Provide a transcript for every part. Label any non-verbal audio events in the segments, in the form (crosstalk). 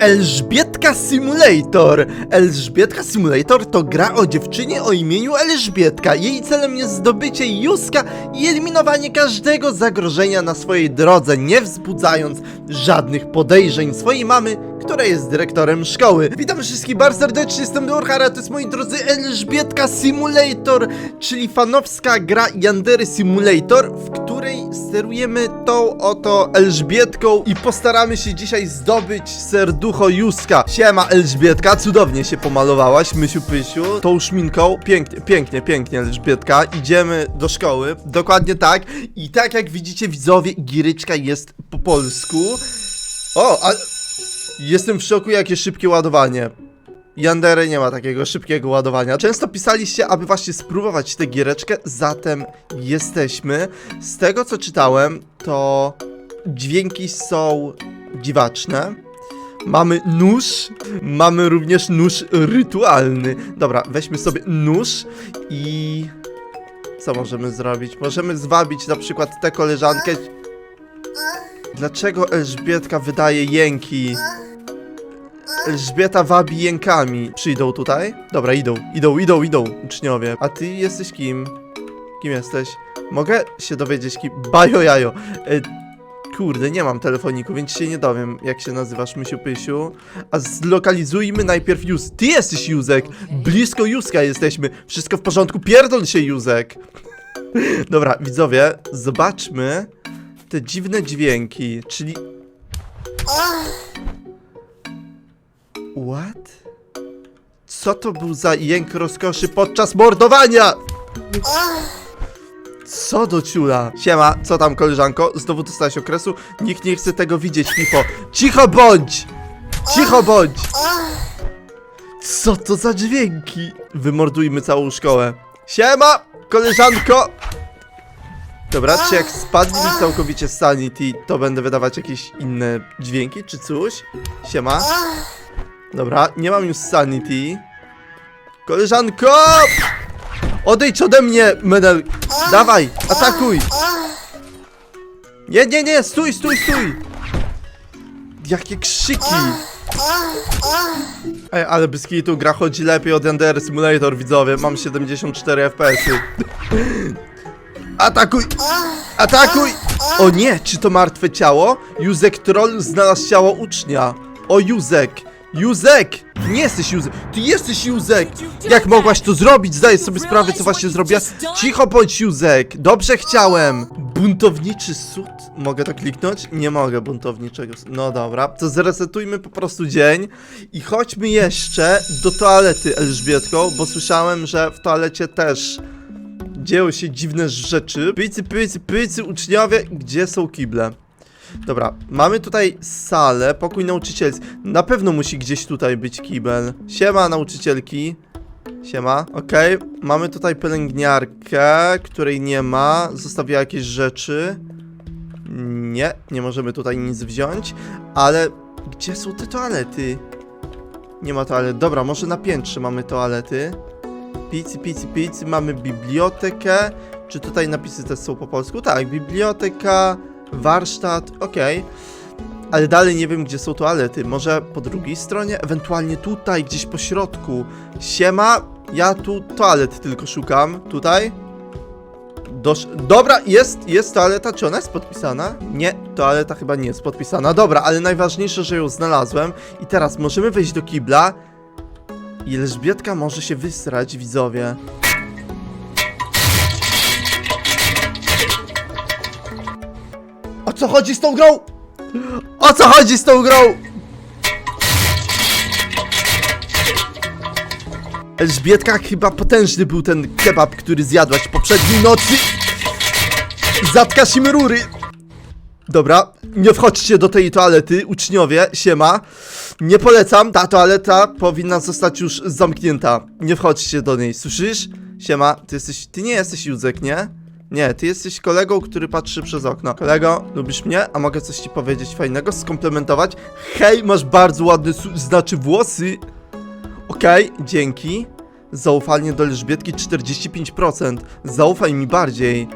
Elżbietka Simulator. Elżbietka Simulator to gra o dziewczynie o imieniu Elżbietka. Jej celem jest zdobycie Józka i eliminowanie każdego zagrożenia na swojej drodze, nie wzbudzając żadnych podejrzeń swojej mamy, która jest dyrektorem szkoły. Witam wszystkich bardzo serdecznie, jestem Durhara, to jest moi drodzy Elżbietka Simulator, czyli fanowska gra Yandery Simulator, w której sterujemy tą oto Elżbietką i postaramy się dzisiaj zdobyć serducho Józka. Siema Elżbietka, cudownie się pomalowałaś, Mysiu Pysiu, tą szminką, pięknie, pięknie, pięknie Elżbietka. Idziemy do szkoły, dokładnie tak i tak jak widzicie widzowie, Giryczka jest po polsku. O, ale... Jestem w szoku, jakie szybkie ładowanie. Yandery nie ma takiego szybkiego ładowania. Często pisaliście, aby właśnie spróbować tę giereczkę, zatem jesteśmy. Z tego co czytałem, to dźwięki są dziwaczne. Mamy nóż, mamy również nóż rytualny. Dobra, weźmy sobie nóż i... Co możemy zrobić? Możemy zwabić na przykład tę koleżankę. Dlaczego Elżbietka wydaje jęki? Elżbieta wabi jękami. Przyjdą tutaj? Dobra, idą, idą, idą, idą, uczniowie. A ty jesteś kim? Kim jesteś? Mogę się dowiedzieć kim? Bajo jajo. E, kurde, nie mam telefoniku, więc się nie dowiem, jak się nazywasz, Mysiu Pysiu. A zlokalizujmy najpierw Józ. Ty jesteś Józek! Blisko Józka jesteśmy. Wszystko w porządku, pierdol się Józek! (laughs) Dobra, widzowie, zobaczmy te dziwne dźwięki, czyli... What? Co to był za jęk rozkoszy podczas mordowania? Co do ciula? Siema, co tam koleżanko? Znowu dostałaś okresu? Nikt nie chce tego widzieć, Pipo. Cicho bądź! Cicho bądź! Co to za dźwięki? Wymordujmy całą szkołę. Siema, koleżanko! Dobra, czy jak spadnie mi całkowicie sanity, to będę wydawać jakieś inne dźwięki, czy coś? Siema. Dobra, nie mam już sanity. Koleżanko! Odejdź ode mnie, medal! Dawaj, atakuj! Nie, nie, nie, stój, stój, stój! Jakie krzyki! Ej, ale bez kitu gra chodzi lepiej od Ender Simulator, widzowie. Mam 74 FPS-y. Atakuj! Atakuj! O nie, czy to martwe ciało? Józek Troll znalazł ciało ucznia. O Józek! Józek! Ty nie jesteś Józek! Ty jesteś Józek! Jak mogłaś to zrobić? Zdaję sobie sprawę, co właśnie zrobiła. Cicho bądź Józek! Dobrze chciałem! Buntowniczy sód? Mogę to kliknąć? Nie mogę buntowniczego. No dobra, to zresetujmy po prostu dzień i chodźmy jeszcze do toalety Elżbietką, bo słyszałem, że w toalecie też dzieją się dziwne rzeczy. Pycy, pycy, pycy, uczniowie, gdzie są kible? Dobra, mamy tutaj salę, pokój nauczycielski. Na pewno musi gdzieś tutaj być kibel. Siema, nauczycielki. Siema, okej. Mamy tutaj pielęgniarkę, której nie ma. Zostawiła jakieś rzeczy. Nie, nie możemy tutaj nic wziąć. Ale gdzie są te toalety? Nie ma toalet. Dobra, może na piętrze mamy toalety. Picy, picy, picy. Mamy bibliotekę. Czy tutaj napisy też są po polsku? Tak, biblioteka, warsztat, okej. Ale dalej nie wiem, gdzie są toalety. Może po drugiej stronie? Ewentualnie tutaj, gdzieś po środku. Siema, ja tu toalet tylko szukam. Tutaj? Dosz... Dobra, jest, jest toaleta. Czy ona jest podpisana? Nie, toaleta chyba nie jest podpisana. Dobra, ale najważniejsze, że ją znalazłem. I teraz możemy wejść do kibla. I Elżbietka może się wysrać, widzowie. Co chodzi z tą grą? O co chodzi z tą grą? Elżbietka, chyba potężny był ten kebab, który zjadłaś poprzedniej nocy. Zatkasz im rury. Dobra, nie wchodźcie do tej toalety, uczniowie, siema. Nie polecam, ta toaleta powinna zostać już zamknięta. Nie wchodźcie do niej, słyszysz? Siema, ty jesteś, ty nie jesteś Józek, nie? Nie, ty jesteś kolegą, który patrzy przez okno. Kolego, lubisz mnie? A mogę coś ci powiedzieć fajnego? Skomplementować? Hej, masz bardzo ładne, znaczy włosy. Okej, dzięki. Zaufanie do Elżbietki 45%. Zaufaj mi bardziej.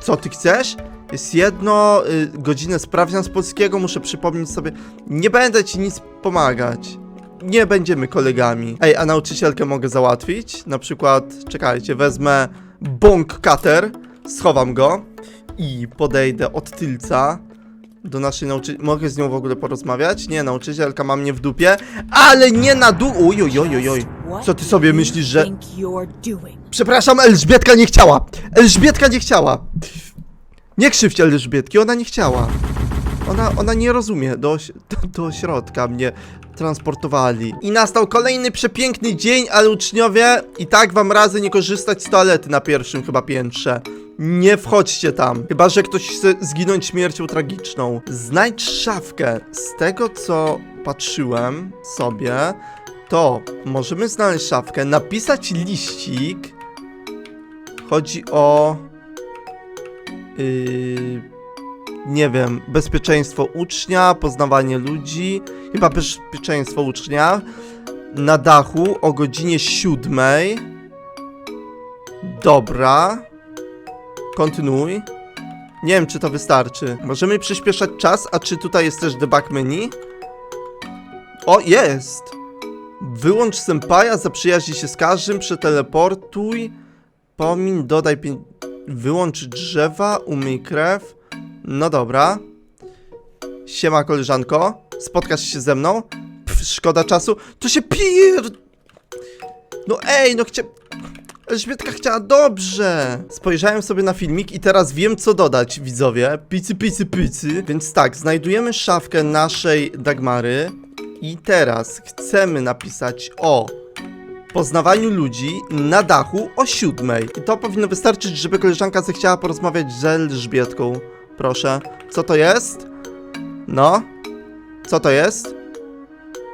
Co ty chcesz? Jest jedno, y, godzinę sprawdzian z polskiego, muszę przypomnieć sobie. Nie będę ci nic pomagać. Nie będziemy kolegami. Ej, a nauczycielkę mogę załatwić? Na przykład, czekajcie, wezmę bąk cutter, schowam go i podejdę od tylca do naszej nauczycielki. Mogę z nią w ogóle porozmawiać? Nie, nauczycielka ma mnie w dupie, ale nie na dół. Oj, oj, oj, oj, oj. Co ty sobie myślisz, że... Przepraszam, Elżbietka nie chciała! Elżbietka nie chciała! Nie krzywdź Elżbietki, ona nie chciała. Ona, ona nie rozumie, do, do, do ośrodka mnie transportowali. I nastał kolejny przepiękny dzień, ale uczniowie i tak wam radzę nie korzystać z toalety na pierwszym chyba piętrze. Nie wchodźcie tam, chyba że ktoś chce zginąć śmiercią tragiczną. Znajdź szafkę. Z tego co patrzyłem sobie, to możemy znaleźć szafkę, napisać liścik. Chodzi o. Yy, nie wiem, bezpieczeństwo ucznia, poznawanie ludzi. Chyba bezpieczeństwo ucznia. Na dachu o godzinie siódmej. Dobra. Kontynuuj. Nie wiem, czy to wystarczy. Możemy przyspieszać czas, a czy tutaj jest też debug menu? O, jest! Wyłącz sempaja, zaprzyjaźnij się z każdym, przeteleportuj, pomin, dodaj. Wyłącz drzewa, umyj krew. No dobra. Siema koleżanko, spotkasz się ze mną? Pff, szkoda czasu. To się pier... No ej, no chcia... Elżbietka chciała dobrze. Spojrzałem sobie na filmik i teraz wiem co dodać, widzowie. Picy, picy, picy. Więc tak, znajdujemy szafkę naszej Dagmary i teraz chcemy napisać o poznawaniu ludzi na dachu o siódmej. I to powinno wystarczyć, żeby koleżanka zechciała porozmawiać z Elżbietką. Proszę. Co to jest? No? Co to jest?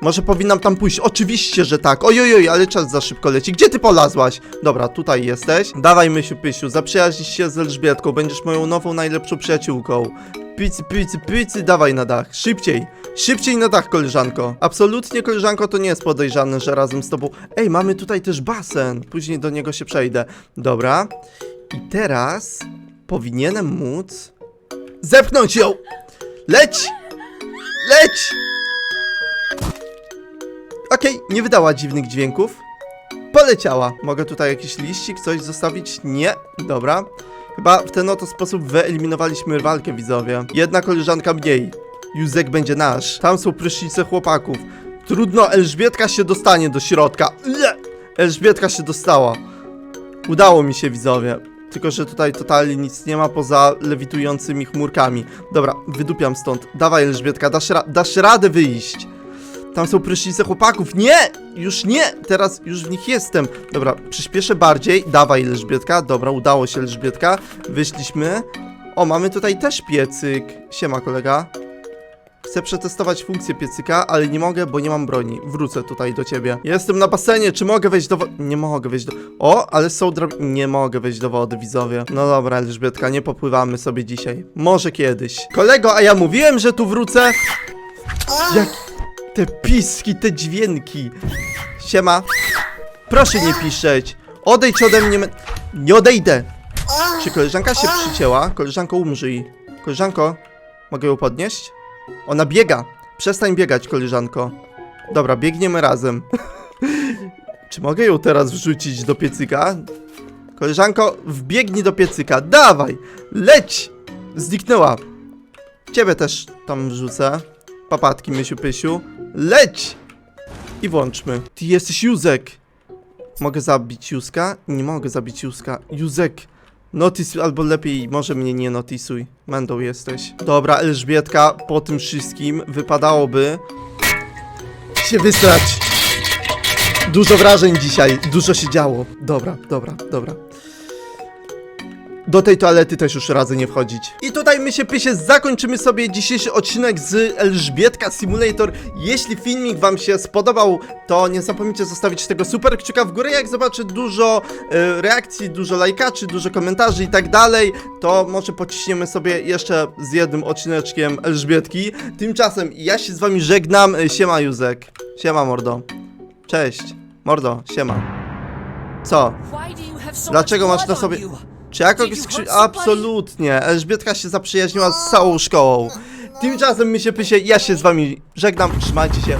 Może powinnam tam pójść? Oczywiście, że tak. Ojojoj, ale czas za szybko leci. Gdzie ty polazłaś? Dobra, tutaj jesteś. Dawaj, Mysiu Pysiu, zaprzyjaźnij się z Elżbietką. Będziesz moją nową, najlepszą przyjaciółką. Picy, picy, picy, dawaj na dach. Szybciej. Szybciej na dach, koleżanko. Absolutnie, koleżanko, to nie jest podejrzane, że razem z tobą... Ej, mamy tutaj też basen. Później do niego się przejdę. Dobra. I teraz powinienem móc... Zepchnąć ją! Leć! Leć! Okej, nie wydała dziwnych dźwięków. Poleciała. Mogę tutaj jakiś liścik, coś zostawić? Nie. Dobra. Chyba w ten oto sposób wyeliminowaliśmy walkę, widzowie. Jedna koleżanka mniej. Józek będzie nasz. Tam są prysznice chłopaków. Trudno, Elżbietka się dostanie do środka. Ule! Elżbietka się dostała. Udało mi się, widzowie. Tylko, że tutaj totalnie nic nie ma poza lewitującymi chmurkami. Dobra, wydupiam stąd. Dawaj, Elżbietka, dasz, ra dasz radę wyjść. Tam są prysznice chłopaków. Nie! Już nie! Teraz już w nich jestem. Dobra, przyspieszę bardziej. Dawaj, Elżbietka. Dobra, udało się, Elżbietka. Wyszliśmy. O, mamy tutaj też piecyk. Siema, kolega. Chcę przetestować funkcję piecyka, ale nie mogę, bo nie mam broni. Wrócę tutaj do ciebie. Jestem na basenie, czy mogę wejść do wody? Nie mogę wejść do... O, ale są drob... Nie mogę wejść do wody, widzowie. No dobra, Elżbietka, nie popływamy sobie dzisiaj. Może kiedyś. Kolego, a ja mówiłem, że tu wrócę? Jak... Te piski, te dźwięki. Siema. Proszę nie piszeć. Odejdź ode mnie. Nie odejdę. Czy koleżanka się przycięła? Koleżanko, umrzyj. Koleżanko, mogę ją podnieść? Ona biega. Przestań biegać, koleżanko. Dobra, biegniemy razem. (laughs) Czy mogę ją teraz wrzucić do piecyka? Koleżanko, wbiegnij do piecyka. Dawaj! Leć! Zniknęła. Ciebie też tam wrzucę. Papatki, Mysiu Pysiu. Leć! I włączmy. Ty jesteś Józek. Mogę zabić Józka? Nie mogę zabić Józka. Józek. Notis, albo lepiej, może mnie nie notisuj. Mendą jesteś. Dobra, Elżbietka, po tym wszystkim wypadałoby się wysrać. Dużo wrażeń dzisiaj, dużo się działo. Dobra, dobra, dobra. Do tej toalety też już radzę nie wchodzić. I tutaj my się pysie zakończymy sobie dzisiejszy odcinek z Elżbietka Simulator. Jeśli filmik wam się spodobał, to nie zapomnijcie zostawić tego super kciuka w górę. Jak zobaczę dużo e, reakcji, dużo lajkaczy, dużo komentarzy i tak dalej, to może pociśniemy sobie jeszcze z jednym odcineczkiem Elżbietki. Tymczasem ja się z wami żegnam. E, Siema Józek. Siema mordo. Cześć. Mordo, siema. Co? Dlaczego masz na sobie-? Czy ja kogoś skrzy... Absolutnie. Elżbietka się zaprzyjaźniła z całą szkołą. Tymczasem my się pysie, ja się z wami żegnam, trzymajcie się,